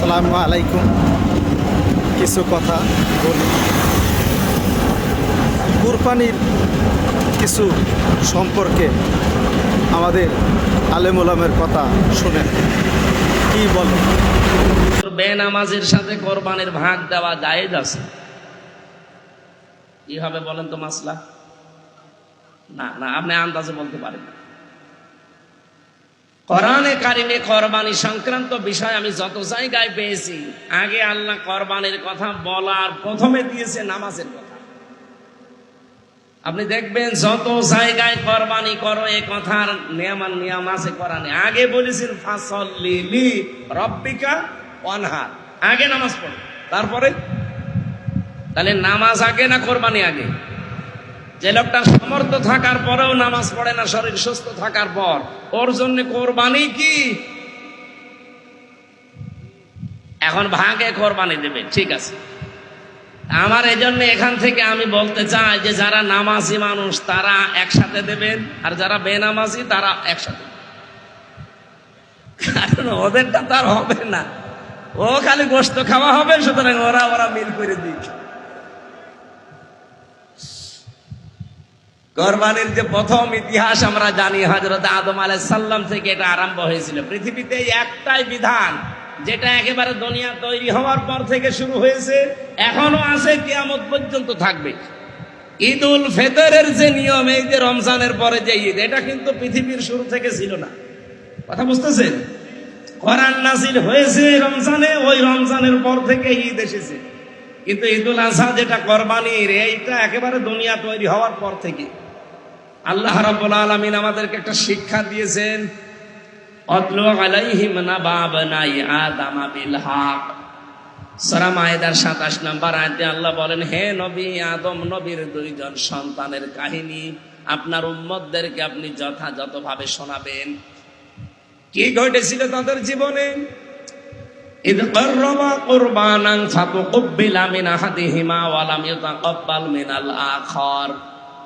আসসালামু আলাইকুম। কিছু কথা বলি। কুরবানির কিছু সম্পর্কে আমাদের আলেমুলামের কথা শুনেন। কি বলে বেনামাজের সাথে কোরবানির ভাগ দেওয়া জায়েজ আছে। কি হবে বলেন তো মাসলা? না না, আপনি আন্দাজে বলতে পারেন। কোরআনে কারিমে কোরবানি সংক্রান্ত বিষয় আমি যত জায়গায় পেয়েছি, আগে আল্লাহ কোরবানির কথা বলার প্রথমে দিয়েছে নামাজের কথা। আপনি দেখবেন যত জায়গায় কোরবানি করো, এ কথার নিয়মান নিয়ম আছে কোরআনে। আগে বলেছেন ফাসল লিলি রব্বিকা অনহার আগে নামাজ পড়ো। তারপরে? তাহলে নামাজ আগে না কোরবানি আগে? যে লোকটা সমর্থ থাকার পরেও নামাজ পড়ে না, শরীর সুস্থ থাকার পর, ওর জন্য কোরবানি কি? এখন ভাগে কোরবানি দেবে, ঠিক আছে। আমার এই জন্য এখান থেকে আমি বলতে চাই যে যারা নামাজি মানুষ, তারা একসাথে দেবেন, আর যারা বেনামাজি, তারা একসাথে। কারণ ওদেরটা তার হবে না। ও খালি গোস্ত খাওয়া হবে, সুতরাং ওরা ওরা মিল করে দিক। কোরবানির যে প্রথম ইতিহাস আমরা জানি হজরত আদম আলাই সাল্লাম থেকে এটা আরম্ভ হয়েছিল। পৃথিবীতে একটাই বিধান, যেটা একেবারে দুনিয়া তৈরি হওয়ার পর থেকে শুরু হয়েছে, এখনও আছে, কিয়ামত পর্যন্ত থাকবে। ঈদ উল ফেতরের যে নিয়ম, এই যে রমজানের পরে যে ঈদ, এটা কিন্তু পৃথিবীর শুরু থেকে ছিল না। কথা বুঝতেছেন? কোরআন নাসিল হয়েছে রমজানে, ওই রমজানের পর থেকে ঈদ এসেছে। কিন্তু ঈদুল আজহা যেটা কোরবানির, এইটা একেবারে দুনিয়া তৈরি হওয়ার পর থেকে। আল্লাহ রাব্বুল আলামিন আমাদেরকে একটা শিক্ষা দিয়েছেন, অতলু আলাইহিম নাবাবনাই আদম বিল হক। সূরা মায়েদার 27 নম্বর আয়াতে আল্লাহ বলেন, হে নবী আদম, নবীর দুইজন সন্তানের কাহিনী আপনার উম্মতদেরকে আপনি যথাযথভাবে শোনাবেন। কি ঘটেছিল তাদের জীবনে? إذ قربا قربانا فتقبل من أحدهما ولم يتقبل من الآخر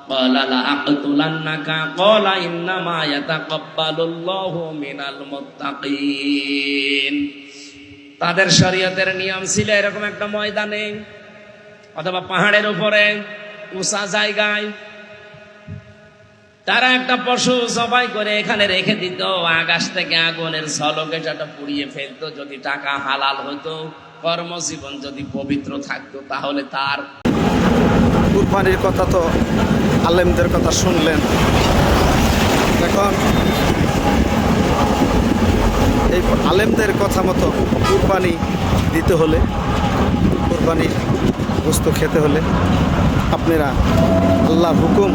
قال لأقتلنك قال إنما يتقبل الله من المتقين তাদের শরীয়তের নিয়ম ছিল এরকম একটা ময়দানে অথবা পাহাড়ের উপরে উঁচা জায়গায় তারা একটা পশু সবাই করে এখানে রেখে দিত, আকাশ থেকে আগুনের ঝলকে সেটা পুড়িয়ে ফেলতো, যদি টাকা হালাল হতো, কর্মজীবন যদি পবিত্র থাকতো, তাহলে তার কুরবানির কথা তো আলেমদের কথা শুনলেন। এখন এই আলেমদের কথা মতো কুরবানি দিতে হলে কুরবানি বস্তু খেতে হলে আপনারা আল্লাহর হুকুম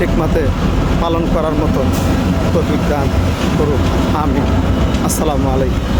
ঠিক মতে পালন করার মতো তৌফিক দান করুক। আমি আসসালামু আলাইকুম।